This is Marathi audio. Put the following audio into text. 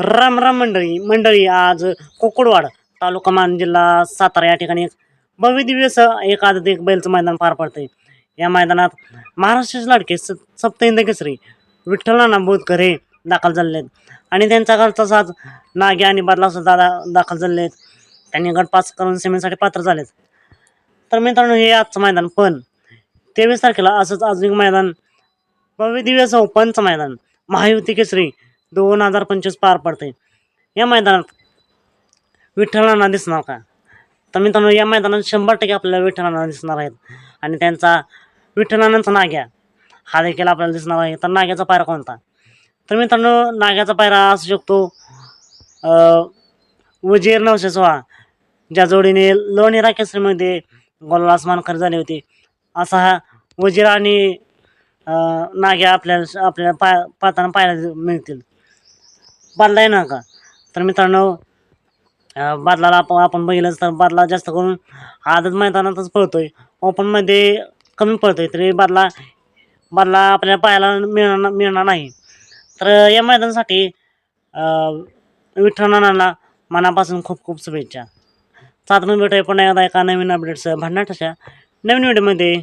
राम राम मंडळी. मंडळी आज कोकडवाड तालुका मान जिल्हा सातारा या ठिकाणी एक भव्य दिव्य एक आदत एक बैलचं मैदान पार पडते या मैदानात महाराष्ट्राचे लाडके स सप्तहिंद केसरी विठ्ठल नाना बोधकर हे दाखल झाले आहेत. आणि त्यांचा घरचा साज नागे आणि बादला सुद्धा दा- दाखल झाले आहेत. त्यांनी गट पास करून सेमीसाठी पात्र झालेत. तर मित्रांनो हे आजचं मैदान पण तेवीस तारखेला असंच अजून मैदान भव्य दिव्य पंच मैदान महायुती केसरी दोन हजार पंचवीस पार पडते या मैदानात विठ्ठलांना दिसणार का? तर मित्रांनो या मैदानात शंभर टक्के आपल्याला विठ्ठलांना दिसणार आहेत. आणि त्यांचा विठ्ठलांचा नाग्या हा देखील आपल्याला दिसणार आहे. तर नाग्याचा पायरा कोणता? तर मित्रांनो नाग्याचा पायरा असू शकतो वजीर नऊशे सोळा ज्या जोडीने लोणेरा केसरीमध्ये गोलास मानकर झाले होते. असा हा वजीर आणि नाग्या आपल्याला आपल्याला पा पाहताना पाहायला मिळतील. बादला आहे ना का? तर मित्रांनो बादलाला आपण आपण बघितलंच तर बादला जास्त करून आदत मैदानातच पळतोय. ओपनमध्ये कमी पळतोय तरी बादला बादला आपल्याला पाहायला मिळणार मिळणार नाही. तर या मैदानासाठी अं, मनापासून खूप खूप शुभेच्छा. सात भेटूया पुन्हा एकदा एका नवीन अपडेट्स भांडणाट नवीन व्हिडिओमध्ये